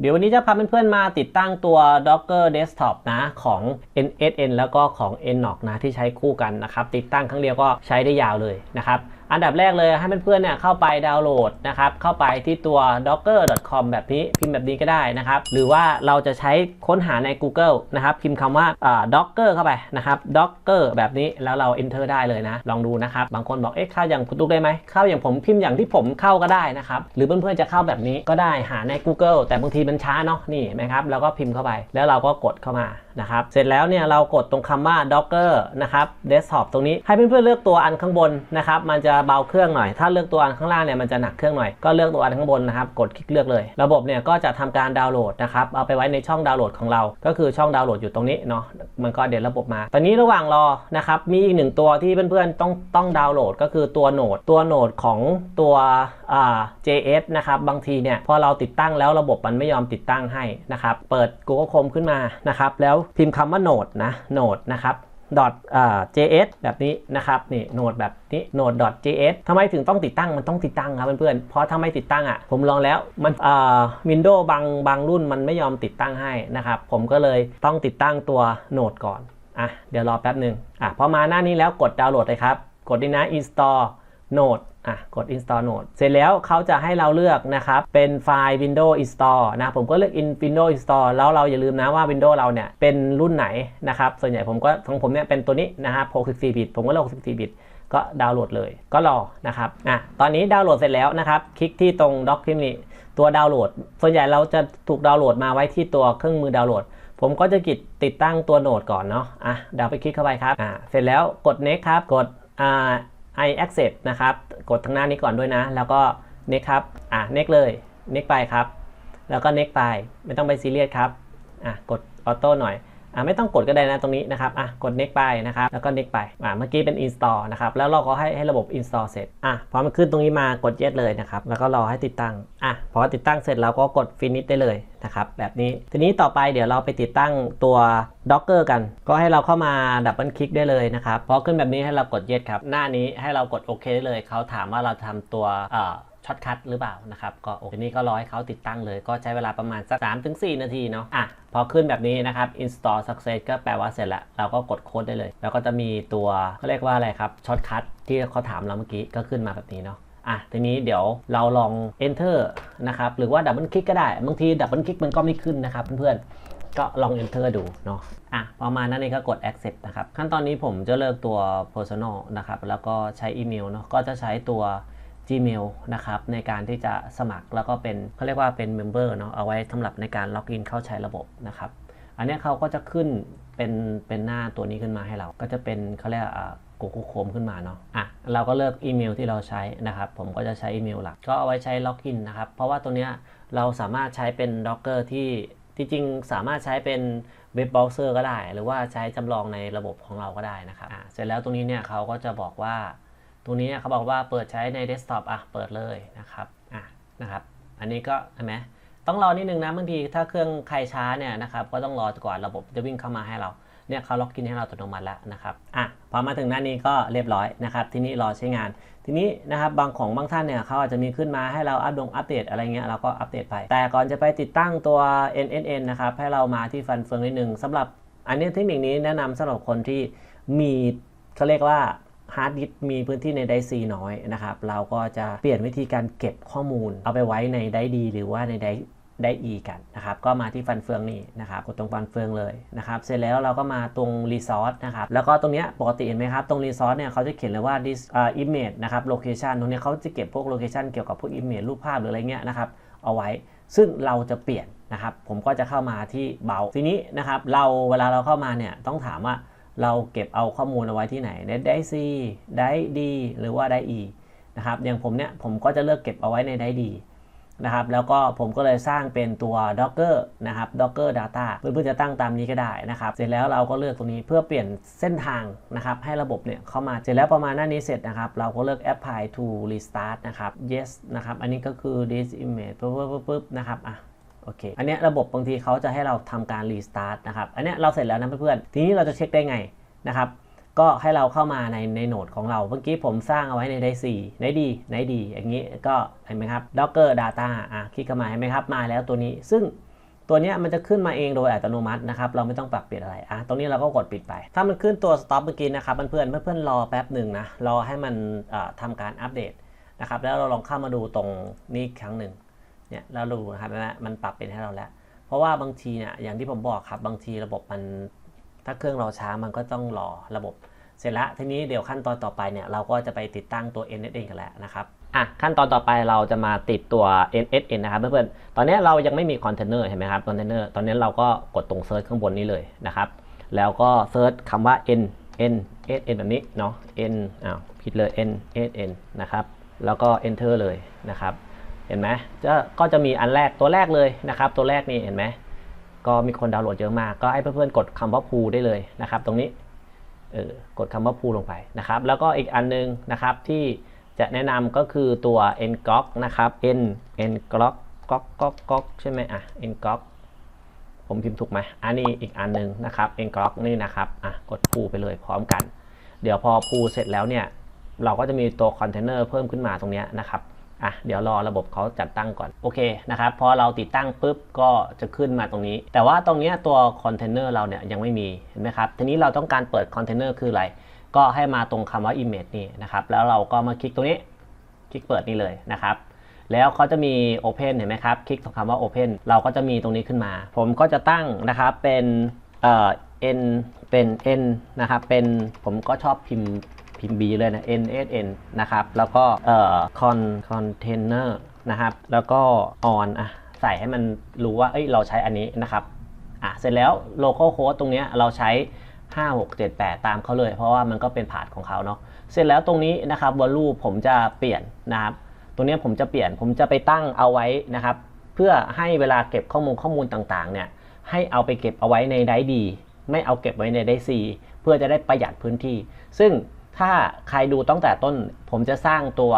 เดี๋ยววันนี้จะพาเพื่อนๆมาติดตั้งตัว Docker Desktop นะของ NSN แล้วก็ของ NOC นะที่ใช้คู่กันนะครับ ติดตั้งครั้งเดียวก็ใช้ได้ยาวเลยนะครับ อันดับแรกเลยให้เพื่อนๆเนี่ยเข้าไปดาวน์โหลดนะครับเข้าไปที่ตัว docker.com แบบนี้พิมพ์แบบนี้ก็ได้นะครับหรือว่าเราจะใช้ค้นหาใน Google นะครับพิมพ์คำว่าอ่า docker เข้าไปนะครับ docker แบบนี้แล้วเรา enter ได้เลยนะ ลองดูนะครับ บางคนบอกเอ๊ะเข้าอย่างคุณตุ๊กได้ไหมเข้าอย่างผมพิมพ์อย่างที่ผมเข้าก็ได้นะครับหรือเพื่อนๆจะเข้าแบบนี้ก็ได้หาใน Google แต่บางทีมันช้าเนาะนี่นไหมครับแล้วก็พิมพ์เข้าไป แล้วเราก็กดเข้ามานะครับ เสร็จแล้วเนี่ยเรากดตรงคำว่า docker นะครับ desktop ตรงนี้ให้เพื่อนๆเลือกตัวอันข้างบนนะครับ มันจะเบาเครื่องหน่อย ถ้าเลือกตัวอันข้างล่างเนี่ยมันจะหนักเครื่องหน่อย ก็เลือกตัวอันข้างบนนะครับ กดคลิกเลือกเลย ระบบเนี่ยก็จะทำการดาวน์โหลดนะครับ เอาไปไว้ในช่องดาวน์โหลดของเรา ก็คือช่องดาวน์โหลดอยู่ตรงนี้เนาะ มันก็เดี๋ยวระบบมา ตอนนี้ระหว่างรอนะครับ มีอีกหนึ่งตัวที่เพื่อนๆต้องต้องดาวน์โหลดก็คือตัวโหนด ตัวโหนดของตัว JS นะครับบางทีเนี่ยพอเราติดตั้งแล้วระบบมันไม่ยอมติดตั้งให้นะครับเปิด Google Chrome ขึ้นมานะครับแล้วพิมพ์คำว่าโหนดนะโหนดนะครับ js แบบนี้นะครับนี่โนดแบบนี้โนด dot js ทำไมถึงต้องติดตั้งมันต้องติดตั้งครับเพื่อนๆเพราะถ้าไม่ติดตั้งอะผมลองแล้วมันอ่า Windows บางบางรุ่นมันไม่ยอมติดตั้งให้นะครับผมก็เลยต้องติดตั้งตัวโนดก่อนอะเดี๋ยวรอแป๊บหนึ่งอะพอมาหน้านี้แล้วกดดาวน์โหลดเลยครับ กดนี่นะ install node อะกด install node เสร็จแล้วเขาจะให้เราเลือกนะครับ เป็นไฟล์ Windows install นะ ผมก็เลือก in Windows install แล้วเราอย่าลืมนะว่า Windows เราเนี่ย เป็นรุ่นไหนนะครับ ส่วนใหญ่ผมก็ของผมเนี่ย เป็นตัวนี้นะครับ 64 บิต ผมก็เลือก 64 บิต ก็ดาวน์โหลดเลย ก็รอนะครับ อะ ตอนนี้ดาวน์โหลดเสร็จแล้วนะครับ คลิกที่ตรงด็อกคลิปนี้ตัวดาวน์โหลด ส่วนใหญ่เราจะถูกดาวน์โหลดมาไว้ที่ตัวเครื่องมือดาวน์โหลด ผมก็จะกิดติดตั้งตัวโหนดก่อนเนาะ อะดาวไปคลิกเข้าไปครับ อะเสร็จแล้วกด next ครับ กดอ่า I accept นะครับ กดทางหน้านี้ก่อนด้วยนะ แล้วก็ next ครับ อะ next เลย next ไปครับ แล้วก็ next ไป ไม่ต้องไปซีเรียสครับ อะ กดออโต้หน่อย อะไม่ต้องกดก็ได้นะตรงนี้นะครับอะกด next ไปนะครับแล้วก็ next ไปอะเมื่อกี้เป็น install นะครับแล้วเราก็ให้ให้ระบบ install เสร็จอะพอมันขึ้นตรงนี้มากด yes เลยนะครับแล้วก็รอให้ติดตั้งอะพอติดตั้งเสร็จเราก็กด finish ได้เลยนะครับแบบนี้ทีนี้ต่อไปเดี๋ยวเราไปติดตั้งตัว docker กัน ก็ให้เราเข้ามาดับเบิลคลิกได้เลยนะครับพอขึ้นแบบนี้ให้เรากด yes ครับหน้านี้ให้เรากดโอเคได้เลยเขาถามว่าเราทำตัวเอ่อ ช็อตคัทหรือเปล่านะครับก็โอเคนี่ก็รอให้เขาติดตั้งเลย ก็ใช้เวลาประมาณสัก3-4 นาทีเนาะอะพอขึ้นแบบนี้นะครับ install success ก็แปลว่าเสร็จแล้วเราก็กดโค้ดได้เลย แล้วก็จะมีตัวเขาเรียกว่าอะไรครับช็อตคัทที่เขาถามเราเมื่อกี้ก็ขึ้นมาแบบนี้เนาะอะทีนี้เดี๋ยวเราลอง enter นะครับหรือว่าดับเบิลคลิกก็ได้ บางทีดับเบิลคลิกมันก็ไม่ขึ้นนะครับเพื่อนๆก็ลอง enter ดูเนาะอะประมาณนั้นเองก็กด accept นะครับขั้นตอนนี้ผมจะเลิกตัว personal นะครับแล้วก็ใช้อีเมลเนาะก็จะใช้ตัว Gmail นะครับในการที่จะสมัครแล้วก็เป็นเขาเรียกว่าเป็น member เนาะเอาไว้สำหรับในการล็อกอินเข้าใช้ระบบนะครับอันนี้เขาก็จะขึ้นเป็นเป็นหน้าตัวนี้ขึ้นมาให้เรา ก็จะเป็นเขาเรียกอ่า Google Chrome ขึ้นมาเนาะ อะ เราก็เลือกอีเมลที่เราใช้นะครับ ผมก็จะใช้อีเมลหลัก ก็เอาไว้ใช้ล็อกอินนะครับ เพราะว่าตัวเนี้ยเราสามารถใช้เป็น Docker ที่ที่จริงสามารถใช้เป็นเว็บเบราว์เซอร์ก็ได้ หรือว่าใช้จำลองในระบบของเราก็ได้นะครับ อะ เสร็จแล้วตรงนี้เนี่ยเขาก็จะบอกว่า รงนี้เขาบอกว่าเปิดใช้ในเดสก์ท็อปอะเปิดเลยนะครับอะนะครับ อันนี้ก็เห็นไหมต้องรอนิดนึงนะบางทีถ้าเครื่องใครช้าเนี่ยนะครับก็ต้องรอก่อนระบบจะวิ่งเข้ามาให้เราเนี่ยเขาล็อกอินให้เราอัตโนมัติแล้วนะครับอะพอมาถึงหน้านี้ก็เรียบร้อยนะครับ ทีนี้รอใช้งาน ทีนี้นะครับบางของบางท่านเนี่ยเขาอาจจะมีขึ้นมาให้เราอัปดงอัปเดตอะไรเงี้ยเราก็อัปเดตไป แต่ก่อนจะไปติดตั้งตัว NNN นะครับให้เรามาที่ฟันเฟืองนิดนึงสำหรับอันนี้เทคนิคนี้แนะนำสำหรับคนที่มีเขาเรียกว่า ฮาร์ดดิสมีพื้นที่ในไดซีน้อยนะครับ เราก็จะเปลี่ยนวิธีการเก็บข้อมูล เอาไปไว้ในไดดี หรือว่าในไดได้ e กันนะครับ ก็มาที่ฟันเฟืองนี่นะครับกดตรงฟันเฟืองเลยนะครับ เสร็จแล้วเราก็มาตรงรีซอสนะครับ แล้วก็ตรงเนี้ยปกติเห็นไหมครับ ตรงรีซอสเนี่ยเขาจะเขียนเลยว่า this uh, image นะครับ location ตรงเนี้ยเขาจะเก็บพวก location เกี่ยวกับพวก image รูปภาพหรืออะไรเงี้ยนะครับ เอาไว้ ซึ่งเราจะเปลี่ยนนะครับ ผมก็จะเข้ามาที่เบาทีนี้นะครับ เราเวลาเราเข้ามาเนี่ยต้องถามว่า เราเก็บเอาข้อมูลเอาไว้ที่ไหนได้ได้ C ได้ D หรือว่าได้ E นะครับอย่างผมเนี่ยผมก็จะเลือกเก็บเอาไว้ในได้ D นะครับแล้วก็ผมก็เลยสร้างเป็นตัว docker นะครับ docker data เพื่อนๆจะตั้งตามนี้ก็ได้นะครับ เสร็จแล้วเราก็เลือกตรงนี้เพื่อเปลี่ยนเส้นทางนะครับ ให้ระบบเนี่ยเข้ามาเสร็จแล้วประมาณหน้านี้เสร็จนะครับ เราก็เลือก apply to restart นะครับ yes นะครับ อันนี้ก็คือ this image ปึ๊บปึ๊บปึ๊บปึ๊บนะครับอะ โอเค อันนี้ระบบบางทีเขาจะให้เราทำการ restart นะครับ อันนี้เราเสร็จแล้วนะเพื่อนๆ ทีนี้เราจะเช็คได้ไงนะครับ ก็ให้เราเข้ามาในในโหนดของเรา เมื่อกี้ผมสร้างเอาไว้ในได้4ในดีในดีอย่างนี้ก็เห็นไหมครับ docker data อะคลิกเข้ามาเห็นไหมครับ มาแล้วตัวนี้ ซึ่งตัวนี้มันจะขึ้นมาเองโดยอัตโนมัตินะครับ เราไม่ต้องปรับเปลี่ยนอะไร อะ ตรงนี้เราก็กดปิดไป ถ้ามันขึ้นตัว stop เมื่อกี้นะครับเพื่อนๆเพื่อนๆรอแป๊บหนึ่งนะ รอให้มันเอ่อทำการอัปเดตนะครับ แล้วเราลองเข้ามาดูตรงนี้ครั้งหนึ่ง เนี่ยแล้วดูนะครับนะมันปรับเป็นให้เราแล้ว เพราะว่าบางทีเนี่ยอย่างที่ผมบอกครับบางทีระบบมันถ้าเครื่องเราช้ามันก็ต้องรอระบบ เสร็จแล้วทีนี้เดี๋ยวขั้นตอนต่อไปเนี่ยเราก็จะไปติดตั้งตัว NSN กันแล้วนะครับอะขั้นตอนต่อไปเราจะมาติดตัว NSN นะครับเพื่อนๆตอนนี้เรายังไม่มีคอนเทนเนอร์เห็นไหมครับคอนเทนเนอร์ตอนนี้เราก็กดตรงเซิร์ชข้างบนนี้เลยนะครับแล้วก็เซิร์ชคำว่า N N S N แบบนี้เนาะ N อ้าวผิดเลย N S N นะครับแล้วก็ Enter เลยนะครับ เห็นไหมจะก็จะมีอันแรกตัวแรกเลยนะครับ ตัวแรกนี่เห็นไหมก็มีคนดาวน์โหลดเยอะมาก ก็ให้เพื่อนๆกดคำว่าพูได้เลยนะครับ ตรงนี้เออกดคำว่าพูลงไปนะครับ แล้วก็อีกอันนึงนะครับที่จะแนะนำก็คือตัว n g o k นะครับ n n g o k ก๊อกก๊อกก๊อกใช่ไหมอะ n g o k ผมพิมพ์ถูกไหมอันนี้อีกอันหนึงนะครับ n g o k นี่นะครับอะกดพูไปเลยพร้อมกัน เดี๋ยวพอพูเสร็จแล้วเนี่ยเราก็จะมีตัวคอนเทนเนอร์เพิ่มขึ้นมาตรงนี้นะครับ อะเดี๋ยวรอระบบเขาจัดตั้งก่อน โอเคนะครับพอเราติดตั้งปุ๊บก็จะขึ้นมาตรงนี้ แต่ว่าตรงนี้ตัวคอนเทนเนอร์เราเนี่ยยังไม่มีเห็นไหมครับทีนี้เราต้องการเปิดคอนเทนเนอร์คืออะไร ก็ให้มาตรงคำว่า image นี่นะครับแล้วเราก็มาคลิกตรงนี้คลิกเปิดนี่เลยนะครับแล้วเขาจะมี Open เห็นไหมครับ คลิกตรงคำว่า Open เราก็จะมีตรงนี้ขึ้นมา ผมก็จะตั้งนะครับเป็นเอ่อ n เป็น n นะครับเป็นผมก็ชอบพิมพ์ พิมพ์ b เลยนะ n s n นะครับ แล้วก็เอ่อ con container นะครับ แล้วก็ on อะใส่ให้มันรู้ว่า เอ้ย เราใช้อันนี้นะครับ อะ เสร็จแล้ว local code ตรงเนี้ยเราใช้ 5 6 7 8 ตามเขาเลย เพราะว่ามันก็เป็นผาดของเขาเนาะ เสร็จแล้วตรงนี้นะครับ value ผมจะเปลี่ยนนะครับ ตรงเนี้ยผมจะเปลี่ยน ผมจะไปตั้งเอาไว้นะครับ เพื่อให้เวลาเก็บข้อมูลข้อมูลต่างๆ เนี่ย ให้เอาไปเก็บเอาไว้ในไดดี ไม่เอาเก็บไว้ในไดซีเพื่อจะได้ประหยัดพื้นที่ ซึ่ง ถ้าใครดูตั้งแต่ต้น ผมจะสร้างตัว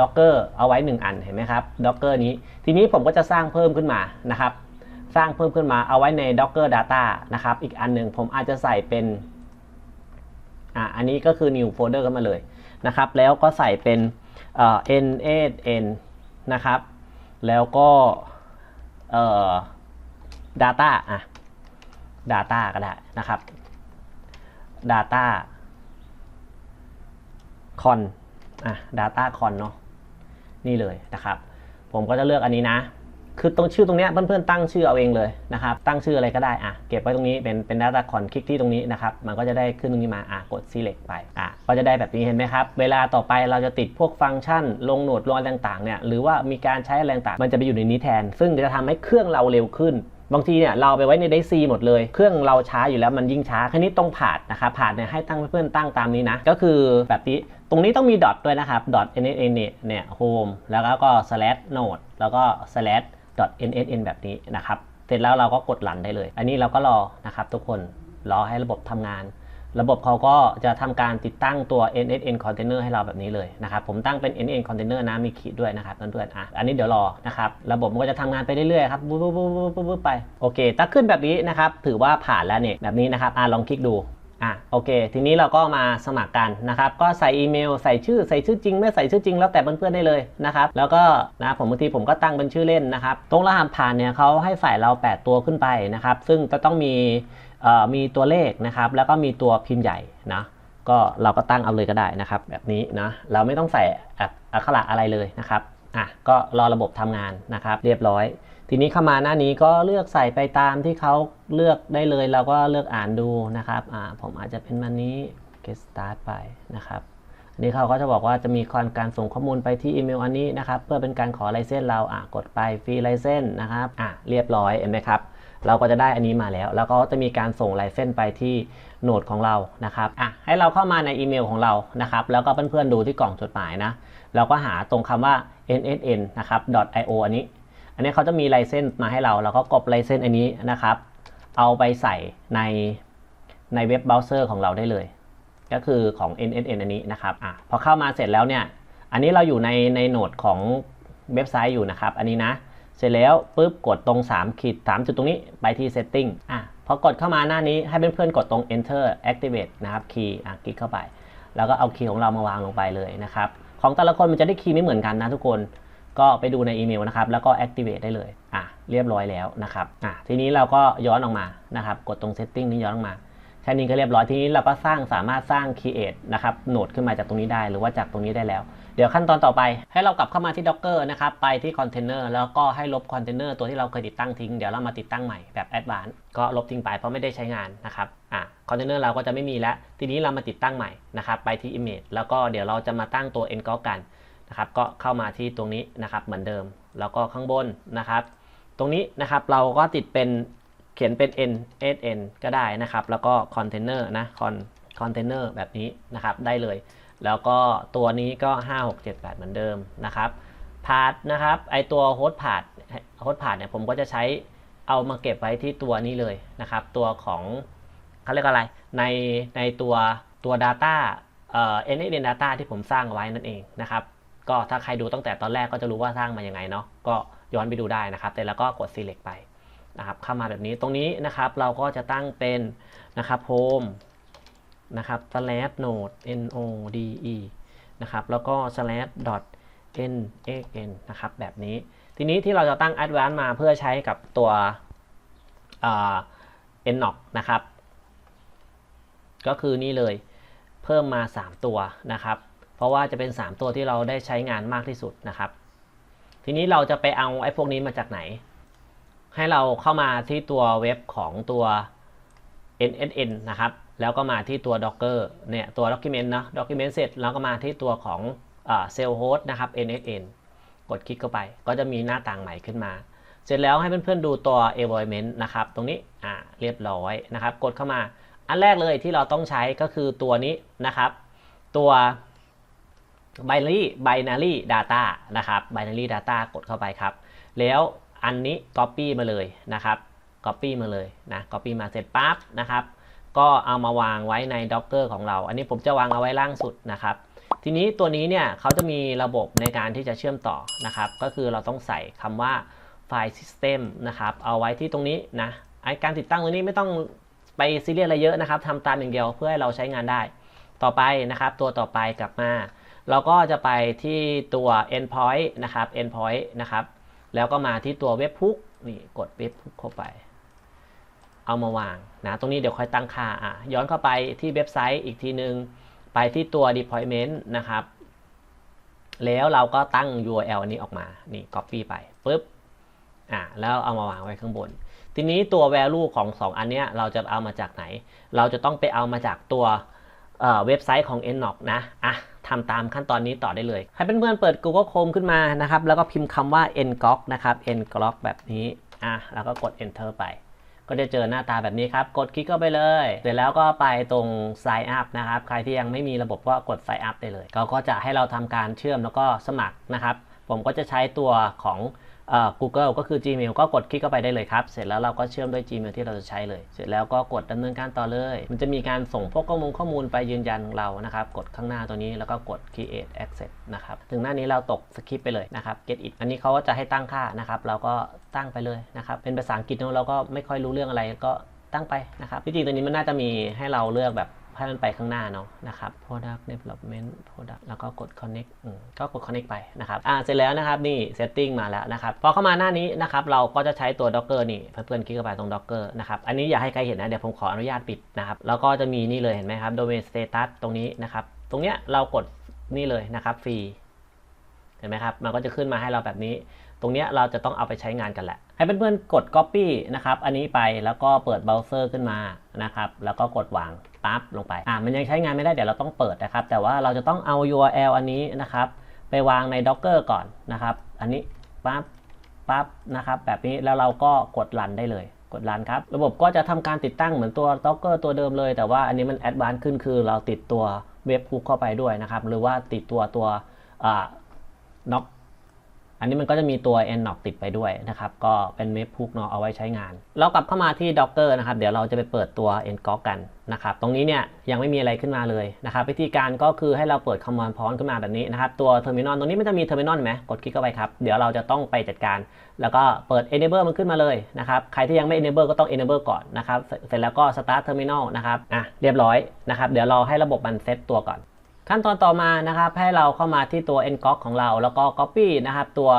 ด็อกเกอร์เอาไว้ 1 อันเห็นไหมครับด็อกเกอร์นี้ ทีนี้ผมก็จะสร้างเพิ่มขึ้นมานะครับ สร้างเพิ่มขึ้นมาเอาไว้ใน Docker Data นะครับ อีกอันหนึ่งผมอาจจะใส่เป็นอะอันนี้ก็คือ new folder ขึ้นมาเลยนะครับ แล้วก็ใส่เป็นเอ่อ n 8 n นะครับ แล้วก็เอ่อ data อะ data ก็ได้นะครับ data con อะ data con เนาะนี่เลยนะครับ ผมก็จะเลือกอันนี้นะ คือตรงชื่อตรงเนี้ยเพื่อนๆตั้งชื่อเอาเองเลยนะครับ ตั้งชื่ออะไรก็ได้อะเก็บไว้ตรงนี้เป็นเป็น data con คลิกที่ตรงนี้นะครับ มันก็จะได้ขึ้นตรงนี้มาอะกด select ไปอะก็จะได้แบบนี้เห็นไหมครับ เวลาต่อไปเราจะติดพวกฟังก์ชัน ลงโหนดลงอะไรต่างๆเนี่ยหรือว่ามีการใช้อะไรต่างมันจะไปอยู่ในนี้แทน ซึ่งจะทำให้เครื่องเราเร็วขึ้น บางทีเนี่ยเราไปไว้ในไดซีหมดเลย เครื่องเราช้าอยู่แล้วมันยิ่งช้าแค่นี้ต้องผ่านนะครับผ่านเนี่ยให้ตั้งเพื่อนๆตั้งตามนี้นะ ก็คือแบบนี้ตรงนี้ต้องมีดอทด้วยนะครับดอท nsn เนี่ยเนี่ย home แล้วก็ slash node แล้วก็ slash .nsn แบบนี้นะครับ เสร็จแล้วเราก็กดรันได้เลย อันนี้เราก็รอนะครับทุกคนรอให้ระบบทำงาน ระบบเขาก็จะทำการติดตั้งตัว NSN container ให้เราแบบนี้เลยนะครับ ผมตั้งเป็น NSN container นะ มีขีดด้วยนะครับเพื่อนๆอะ อันนี้เดี๋ยวรอนะครับ ระบบมันก็จะทำงานไปเรื่อยๆครับปุ๊บปุ๊บปุ๊บปุ๊บปุ๊บไป โอเค ถ้าขึ้นแบบนี้นะครับ ถือว่าผ่านแล้วเนี่ย แบบนี้นะครับ อะลองคลิกดูอะโอเค ทีนี้เราก็มาสมัครกันนะครับ ก็ใส่อีเมล ใส่ชื่อ ใส่ชื่อจริง ไม่ใส่ชื่อจริงแล้วแต่เพื่อนๆได้เลยนะครับ แล้วก็นะผมบางทีผมก็ตั้งเป็นชื่อเล่นนะครับ ตรงรหัสผ่านเนี่ยเขาให้ใส่เรา 8 ตัวขึ้นไปนะครับ ซึ่งจะต้องมี มีตัวเลขนะครับ แล้วก็มีตัวพิมพ์ใหญ่นะก็เราก็ตั้งเอาเลยก็ได้นะครับ แบบนี้นะเราไม่ต้องใส่อักขระอะไรเลยนะครับอะก็รอระบบทำงานนะครับ เรียบร้อย ทีนี้เข้ามาหน้านี้ก็เลือกใส่ไปตามที่เขาเลือกได้เลย เราก็เลือกอ่านดูนะครับอ่าผมอาจจะเป็นวันนี้ get start ไปนะครับอันนี้เขาก็จะบอกว่าจะมีการส่งข้อมูลไปที่อีเมลอันนี้นะครับ เพื่อเป็นการขอไลเซนส์เราอะกดไปฟรีไลเซนส์นะครับอะเรียบร้อยเห็นไหมครับ เราก็จะได้อันนี้มาแล้ว แล้วก็จะมีการส่งลเซนส์ไปที่โหนดของเรานะครับอะให้เราเข้ามาในอีเมลของเรานะครับ แล้วก็เพื่อนๆดูที่กล่องจดหมายนะเราก็หาตรงคำว่า nsn นะครับ .io อันนี้ อันนี้เขาจะมีลเซนส์มาให้เราเราก็กรอบลเซนส์อันนี้นะครับ เอาไปใส่ในในเว็บเบราว์เซอร์ของเราได้เลย ก็คือของ NSN อันนี้นะครับอะพอเข้ามาเสร็จแล้วเนี่ย อันนี้เราอยู่ในในโหนดของเว็บไซต์อยู่นะครับ อันนี้นะ เสร็จแล้วปุ๊บกดตรง 3 ขีด3จุดตรงนี้ไปที่ setting อะพอกดเข้ามาหน้านี้ให้เพื่อนๆกดตรง enter activate นะครับคีย์อะคลิกเข้าไป แล้วก็เอาคีย์ของเรามาวางลงไปเลยนะครับของแต่ละคนมันจะได้คีย์ไม่เหมือนกันนะทุกคนก็ไปดูในอีเมลนะครับ แล้วก็ activate ได้เลย อะ เรียบร้อยแล้วนะครับ อะ ทีนี้เราก็ย้อนออกมา นะครับ กดตรง setting นี้ย้อนออกมา แค่นี้ก็เรียบร้อย ทีนี้เราก็สร้างสามารถสร้าง create นะครับ โหนดขึ้นมาจากตรงนี้ได้ หรือว่าจากตรงนี้ได้แล้ว เดี๋ยวขั้นตอนต่อไปให้เรากลับเข้ามาที่ Docker นะครับ ไปที่ Container แล้วก็ให้ลบ Container ตัวที่เราเคยติดตั้งทิ้ง เดี๋ยวเรามาติดตั้งใหม่แบบ Advanced ก็ลบทิ้งไปเพราะไม่ได้ใช้งานนะครับอะ Container เราก็จะไม่มีแล้ว ทีนี้เรามาติดตั้งใหม่นะครับไปที่ Image แล้วก็เดี๋ยวเราจะมาตั้งตัว n g o กันนะครับก็เข้ามาที่ตรงนี้นะครับเหมือนเดิม แล้วก็ข้างบนนะครับ ตรงนี้นะครับเราก็ติดเป็นเขียนเป็น n s n ก็ได้นะครับ แล้วก็ container นะ con container แบบนี้นะครับได้เลย แล้วก็ตัวนี้ก็ 5 6 7 8 เหมือนเดิมนะครับพาร์ทนะครับไอตัวโฮสต์พาร์ทโฮสต์พาร์ทเนี่ยผมก็จะใช้เอามาเก็บไว้ที่ตัวนี้เลยนะครับ ตัวของเขาเรียกอะไรในในตัวตัว Data เอ่อ n s n data ที่ผมสร้างไว้นั่นเองนะครับ ก็ถ้าใครดูตั้งแต่ตอนแรกก็จะรู้ว่าสร้างมายังไงเนาะก็ย้อนไปดูได้นะครับ แต่แล้วก็กด select ไปนะครับเข้ามาแบบนี้ตรงนี้นะครับเราก็จะตั้งเป็นนะครับ home นะครับ slash node n o d e นะครับ แล้วก็ slash dot n x n นะครับ แบบนี้ ทีนี้ที่เราจะตั้ง advanced มาเพื่อใช้กับตัวเอ่อ nnoc นะครับ ก็คือนี่เลย เพิ่มมา 3 ตัวนะครับ เพราะว่าจะเป็น 3 ตัวที่เราได้ใช้งานมากที่สุดนะครับ ทีนี้เราจะไปเอาไอ้พวกนี้มาจากไหน ให้เราเข้ามาที่ตัวเว็บของตัว NSN นะครับ แล้วก็มาที่ตัว Docker เนี่ยตัว Document นะ Document เสร็จแล้วก็มาที่ตัวของเอ่อ Cell Host นะครับ NSN กดคลิกเข้าไป ก็จะมีหน้าต่างใหม่ขึ้นมา เสร็จแล้วให้เพื่อนๆดูตัว environment นะครับ ตรงนี้อ่าเรียบร้อยนะครับ กดเข้ามาอันแรกเลยที่เราต้องใช้ก็คือตัวนี้นะครับ ตัว binary binary data นะครับ binary data กดเข้าไปครับ แล้วอันนี้ copy มาเลยนะครับ copy มาเลยนะ copy มาเสร็จปั๊บนะครับ ก็เอามาวางไว้ใน docker ของเรา อันนี้ผมจะวางเอาไว้ล่างสุดนะครับ ทีนี้ตัวนี้เนี่ยเขาจะมีระบบในการที่จะเชื่อมต่อนะครับ ก็คือเราต้องใส่คำว่า file system นะครับ เอาไว้ที่ตรงนี้นะไอการติดตั้งตรงนี้ไม่ต้องไปซีเรียสอะไรเยอะนะครับทำตามอย่างเดียวเพื่อให้เราใช้งานได้ ต่อไปนะครับ ตัวต่อไปกลับมา เราก็จะไปที่ตัว endpoint นะครับ endpoint นะครับ แล้วก็มาที่ตัวเว็บพุกนี่กดเว็บพุกเข้าไป เอามาวางนะตรงนี้เดี๋ยวค่อยตั้งค่าอะย้อนเข้าไปที่เว็บไซต์อีกทีนึง ไปที่ตัว deployment นะครับ แล้วเราก็ตั้ง URL อันนี้ออกมานี่ copy ไปปุ๊บอะแล้วเอามาวางไว้ข้างบน ทีนี้ตัว value ของ 2 อันเนี้ยเราจะเอามาจากไหน เราจะต้องไปเอามาจากตัวเอ่อเว็บไซต์ของ n n o c นะอะทำตามขั้นตอนนี้ต่อได้เลย ให้เพื่อนๆเปิด Google Chrome ขึ้นมานะครับ แล้วก็พิมพ์คำว่า ngrok นะครับ ngrok แบบนี้อะแล้วก็กด enter ไป ก็จะเจอหน้าตาแบบนี้ครับ กดคลิกเข้าไปเลย เสร็จแล้วก็ไปตรง sign up นะครับ ใครที่ยังไม่มีระบบก็กด sign up ได้เลยเขาก็จะให้เราทำการเชื่อมแล้วก็สมัครนะครับ ผมก็จะใช้ตัวของ Google ก็คือ Gmail ก็กดคลิกเข้าไปได้เลยครับ เสร็จแล้วเราก็เชื่อมด้วย Gmail ที่เราจะใช้เลย เสร็จแล้วก็กดดำเนินการต่อเลย มันจะมีการส่งพวกข้อมูลข้อมูลไปยืนยันเรานะครับ กดข้างหน้าตัวนี้แล้วก็กด create access นะครับ ถึงหน้านี้เราตกสคริปไปเลยนะครับ get it อันนี้เขาก็จะให้ตั้งค่านะครับ เราก็ตั้งไปเลยนะครับ เป็นภาษาอังกฤษเนะเราก็ไม่ค่อยรู้เรื่องอะไรก็ตั้งไปนะครับ ที่จริงตัวนี้มันน่าจะมีให้เราเลือกแบบ ให้มันไปข้างหน้าเนาะนะครับ product development product แล้วก็กด connect ก็กด connect ไปนะครับอ่าเสร็จแล้วนะครับนี่ setting มาแล้วนะครับพอเข้ามาหน้านี้นะครับเราก็จะใช้ตัว docker นี่เพื่อนๆคลิกเข้าไปตรง docker นะครับอันนี้อย่าให้ใครเห็นนะเดี๋ยวผมขออนุญาตปิดนะครับแล้วก็จะมีนี่เลยเห็นไหมครับ domain status ตรงนี้นะครับตรงเนี้ยเรากดนี่เลยนะครับฟรีเห็นไหมครับมันก็จะขึ้นมาให้เราแบบนี้ ตรงนี้เราจะต้องเอาไปใช้งานกันแหละ ให้เพื่อนๆกด copy นะครับอันนี้ไปแล้วก็เปิดเบราว์เซอร์ขึ้นมานะครับแล้วก็กดวางปั๊บลงไปอ่ามันยังใช้งานไม่ได้เดี๋ยวเราต้องเปิดนะครับ แต่ว่าเราจะต้องเอา URL อันนี้นะครับไปวางใน Docker ก่อนนะครับ อันนี้ปั๊บปั๊บนะครับแบบนี้แล้วเราก็กดรันได้เลย กดรันครับ ระบบก็จะทำการติดตั้งเหมือนตัว Docker ตัวเดิมเลย แต่ว่าอันนี้มันแอดวานซ์ขึ้นคือเราติดตัวเว็บคุกเข้าไปด้วยนะครับ หรือว่าติดตัวตัวอ่าน็อก อันนี้มันก็จะมีตัว n n o c ติดไปด้วยนะครับ ก็เป็นเว็บพุกเนาะเอาไว้ใช้งาน เรากลับเข้ามาที่ Docker นะครับ เดี๋ยวเราจะไปเปิดตัว n g o กันนะครับ ตรงนี้เนี่ยยังไม่มีอะไรขึ้นมาเลยนะครับ วิธีการก็คือให้เราเปิด command prompt ขึ้นมาแบบนี้นะครับ ตัว terminal ตรงนี้มันจะมี terminal ไหมกดคลิกเข้าไปครับ เดี๋ยวเราจะต้องไปจัดการ แล้วก็เปิด enable มันขึ้นมาเลยนะครับ ใครที่ยังไม่ enable ก็ต้อง enable ก่อนนะครับ เสร็จแล้วก็ start terminal นะครับ อะ เรียบร้อยนะครับ เดี๋ยวเราให้ระบบมันเซตตัวก่อน ขั้นตอนต่อมานะครับให้เราเข้ามาที่ตัว ngok ของเราแล้วก็ copy นะครับตัว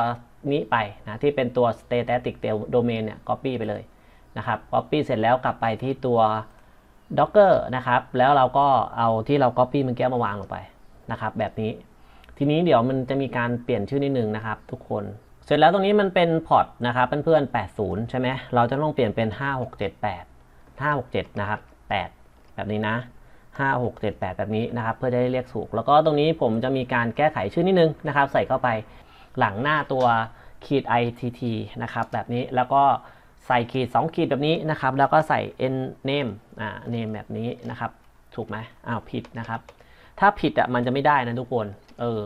นี้ไปนะที่เป็นตัว static domain เนี่ย copy ไปเลยนะครับ copy เสร็จแล้วกลับไปที่ตัว docker นะครับ แล้วเราก็เอาที่เรา copy เมื่อกี้มาวางลงไปนะครับ แบบนี้ ทีนี้เดี๋ยวมันจะมีการเปลี่ยนชื่อนิดนึงนะครับ ทุกคน เสร็จแล้วตรงนี้มันเป็นพอร์ตนะครับเพื่อนๆ80 ใช่ไหมเราจะต้องเปลี่ยนเป็น 5678 567 นะครับ 8 แบบนี้นะ 5678 แบบนี้นะครับ เพื่อจะได้เรียกถูก แล้วก็ตรงนี้ผมจะมีการแก้ไขชื่อนิดนึงนะครับ ใส่เข้าไปหลังหน้าตัวขีด itt นะครับแบบนี้แล้วก็ใส่ขีด 2 ขีดแบบนี้นะครับ แล้วก็ใส่ n name อ่า name แบบนี้นะครับ ถูกไหมอ้าวผิดนะครับ ถ้าผิดอะมันจะไม่ได้นะทุกคน เออ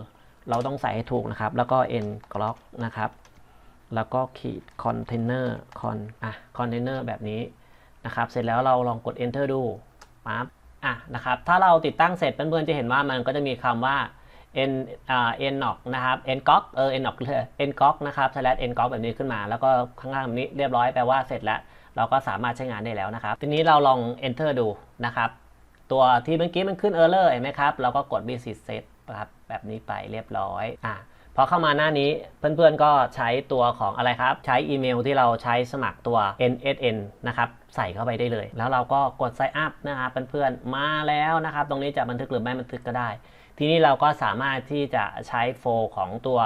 เราต้องใส่ให้ถูกนะครับ แล้วก็ n block นะครับ แล้วก็ขีด container con อะ container แบบนี้นะครับ เสร็จแล้วเราลองกด enter ดูปั๊บ อะนะครับถ้าเราติดตั้งเสร็จเพื่อนๆจะเห็นว่ามันก็จะมีคำว่า n อ่า nnoc นะครับ ncoc เออ nnoc เลย ncoc นะครับ slash ncoc แบบนี้ขึ้นมา แล้วก็ข้างล่างแบบนี้เรียบร้อยแปลว่าเสร็จแล้ว เราก็สามารถใช้งานได้แล้วนะครับ ทีนี้เราลอง enter ดูนะครับ ตัวที่เมื่อกี้มันขึ้น error เห็นไหมครับ เราก็กด visit set นะครับแบบนี้ไปเรียบร้อยอะ พอเข้ามาหน้านี้เพื่อนๆก็ใช้ตัวของอะไรครับ ใช้อีเมลที่เราใช้สมัครตัว NSN นะครับใส่เข้าไปได้เลย แล้วเราก็กด sign up นะครับเพื่อนๆมาแล้วนะครับ ตรงนี้จะบันทึกหรือไม่บันทึกก็ได้ ทีนี้เราก็สามารถที่จะใช้โฟลของตัว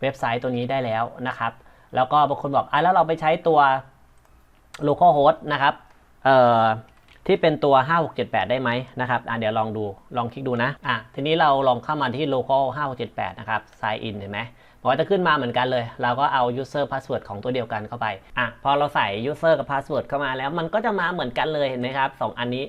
เว็บไซต์ตัวนี้ได้แล้วนะครับ แล้วก็บางคนบอกอะแล้วเราไปใช้ตัว localhost นะครับเอ่อ ที่เป็นตัว 5678 ได้ไหมนะครับอะเดี๋ยวลองดูลองคลิกดูนะอะทีนี้เราลองเข้ามาที่ local 5678 นะครับ sign in เห็นไหมมันก็จะขึ้นมาเหมือนกันเลย เราก็เอา user password ของตัวเดียวกันเข้าไปอะพอเราใส่ user กับ password เข้ามาแล้วมันก็จะมาเหมือนกันเลยเห็นไหมครับสองอันนี้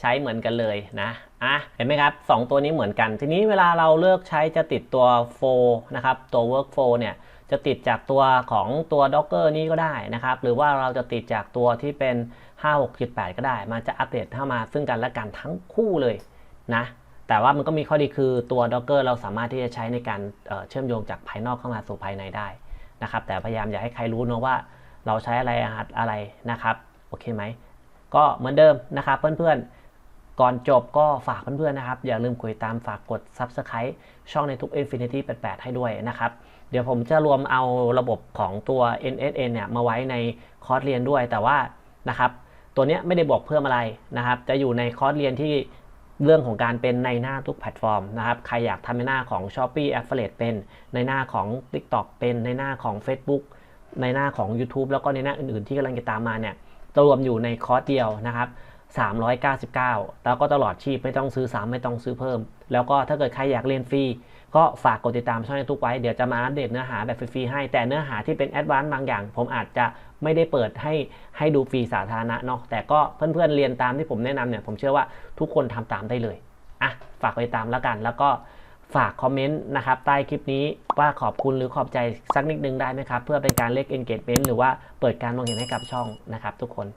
ใช้เหมือนกันเลยนะอะเห็นไหมครับสองตัวนี้เหมือนกัน ทีนี้เวลาเราเลือกใช้จะติดตัว flow นะครับตัว workflow เนี่ยจะติดจากตัวของตัว Docker นี้ก็ได้นะครับหรือว่าเราจะติดจากตัวที่เป็น 5678 ก็ได้ มันจะอัปเดตเข้ามาซึ่งกันและกันทั้งคู่เลยนะ แต่ว่ามันก็มีข้อดีคือตัว Docker เราสามารถที่จะใช้ในการเเชื่อมโยงจากภายนอกเข้ามาสู่ภายในได้นะครับ แต่พยายามอย่าให้ใครรู้นะว่าเราใช้อะไรรหัสอะไรนะครับ โอเคไหม ก็เหมือนเดิมนะครับเพื่อนๆ ก่อนจบก็ฝากเพื่อนๆนะครับ อย่าลืมกดตามฝากกด Subscribe ช่องในทุก Infinity 88 ให้ด้วยนะครับเดี๋ยวผมจะรวมเอาระบบของตัว NSN เนี่ยมาไว้ในคอร์สเรียนด้วยแต่ว่านะครับ ตัวนี้ไม่ได้บอกเพิ่มอะไรนะครับ จะอยู่ในคอร์สเรียนที่เรื่องของการเป็นในหน้าทุกแพลตฟอร์มนะครับ ใครอยากทำในหน้าของ Shopee Affiliate เป็น ในหน้าของ TikTok เป็น ในหน้าของ Facebook ในหน้าของ YouTube แล้วก็ในหน้าอื่น ๆ ที่กำลังจะตามมาเนี่ยรวมอยู่ในคอร์สเดียวนะครับ399 แล้วก็ตลอดชีพไม่ต้องซื้อซ้ำไม่ต้องซื้อเพิ่ม แล้วก็ถ้าเกิดใครอยากเรียนฟรี ก็ฝากกดติดตามช่องยูทูบไว้ เดี๋ยวจะมาอัปเดตเนื้อหาแบบฟรีๆให้ แต่เนื้อหาที่เป็นแอดวานซ์บางอย่าง ผมอาจจะไม่ได้เปิดให้ให้ดูฟรีสาธารณะเนาะ แต่ก็เพื่อนๆเรียนตามที่ผมแนะนำเนี่ย ผมเชื่อว่าทุกคนทำตามได้เลย อะ ฝากกดติดตามแล้วกัน แล้วก็ฝากคอมเมนต์นะครับใต้คลิปนี้ว่าขอบคุณหรือขอบใจสักนิดนึงได้ไหมครับ เพื่อเป็นการเรียก engagement หรือว่าเปิดการมองเห็นให้กับช่องนะครับทุกคน